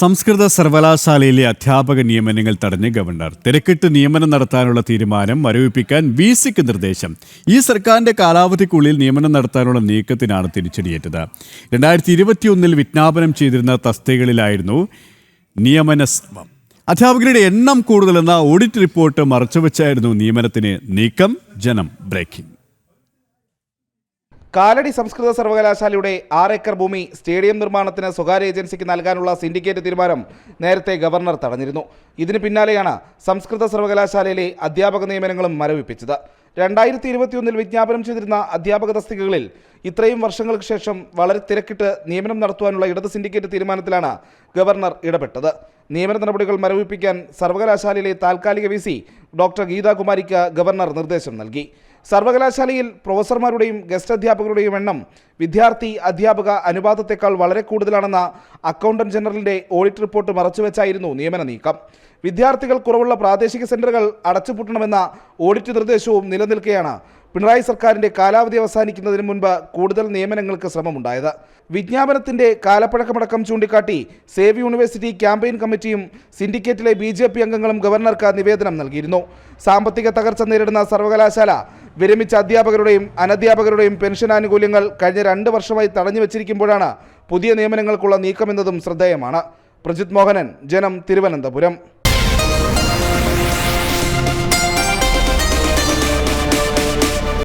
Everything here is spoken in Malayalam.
സംസ്കൃത സർവകലാശാലയിലെ അധ്യാപക നിയമനങ്ങൾ തടഞ്ഞ് ഗവർണർ. തിരക്കിട്ട് നിയമനം നടത്താനുള്ള തീരുമാനം മരവിപ്പിക്കാൻ വി സിക്ക് നിർദ്ദേശം. ഈ സർക്കാരിന്റെ കാലാവധിക്കുള്ളിൽ നിയമനം നടത്താനുള്ള നീക്കത്തിനാണ് തിരിച്ചടിയേറ്റത്. രണ്ടായിരത്തി ഇരുപത്തിയൊന്നിൽ വിജ്ഞാപനം ചെയ്തിരുന്ന തസ്തികകളിലായിരുന്നു നിയമന അധ്യാപകരുടെ എണ്ണം കൂടുതലെന്ന ഓഡിറ്റ് റിപ്പോർട്ട് മറച്ചുവെച്ചായിരുന്നു നിയമനത്തിന് നീക്കം. ജനം ബ്രേക്കിംഗ്. കാലടി സംസ്കൃത സർവകലാശാലയുടെ ആറ് ഏക്കർ ഭൂമി സ്റ്റേഡിയം നിർമ്മാണത്തിന് സ്വകാര്യ ഏജൻസിക്ക് നൽകാനുള്ള സിൻഡിക്കേറ്റ് തീരുമാനം നേരത്തെ ഗവർണർ തടഞ്ഞിരുന്നു. ഇതിന് പിന്നാലെയാണ് സംസ്കൃത സർവകലാശാലയിലെ അധ്യാപക നിയമനങ്ങളും മരവിപ്പിച്ചത്. രണ്ടായിരത്തി ഇരുപത്തിയൊന്നിൽ വിജ്ഞാപനം ചെയ്തിരുന്ന അധ്യാപക തസ്തികകളിൽ ഇത്രയും വർഷങ്ങൾക്ക് ശേഷം വളരെ തിരക്കിട്ട് നിയമനം നടത്തുവാനുള്ള ഇടത് സിൻഡിക്കേറ്റ് തീരുമാനത്തിലാണ് ഗവർണർ ഇടപെട്ടത്. നിയമന നടപടികൾ മരവിപ്പിക്കാൻ സർവകലാശാലയിലെ താൽക്കാലിക വി സി ഡോക്ടർ ഗീതാകുമാരിക്ക് ഗവർണർ നിർദ്ദേശം നൽകി. സർവകലാശാലയിൽ പ്രൊഫസർമാരുടെയും ഗസ്റ്റ് അധ്യാപകരുടെയും എണ്ണം വിദ്യാർത്ഥി അധ്യാപക അനുപാതത്തെക്കാൾ വളരെ കൂടുതലാണെന്ന അക്കൗണ്ടന്റ് ജനറലിന്റെ ഓഡിറ്റ് റിപ്പോർട്ട് മറച്ചുവെച്ചായിരുന്നു നിയമന നീക്കം. വിദ്യാർത്ഥികൾ കുറവുള്ള പ്രാദേശിക സെന്ററുകൾ അടച്ചുപൂട്ടണമെന്ന ഓഡിറ്റ് നിർദ്ദേശവും നിലനിൽക്കെയാണ് പിണറായി സർക്കാരിന്റെ കാലാവധി അവസാനിക്കുന്നതിന് മുൻപ് കൂടുതൽ നിയമനങ്ങൾക്ക് ശ്രമമുണ്ടായത്. വിജ്ഞാപനത്തിന്റെ കാലപ്പഴക്കമടക്കം ചൂണ്ടിക്കാട്ടി സേവ് യൂണിവേഴ്സിറ്റി ക്യാമ്പയിൻ കമ്മിറ്റിയും സിൻഡിക്കേറ്റിലെ ബി അംഗങ്ങളും ഗവർണർക്ക് നിവേദനം നൽകിയിരുന്നു. സാമ്പത്തിക തകർച്ച നേരിടുന്ന സർവകലാശാല വിരമിച്ച അധ്യാപകരുടെയും അനധ്യാപകരുടെയും പെൻഷൻ ആനുകൂല്യങ്ങൾ കഴിഞ്ഞ രണ്ട് വർഷമായി തടഞ്ഞു വച്ചിരിക്കുമ്പോഴാണ് പുതിയ നിയമനങ്ങൾക്കുള്ള നീക്കമെന്നതും ശ്രദ്ധേയമാണ്. പ്രജിത് മോഹനൻ ജനം തിരുവനന്തപുരം.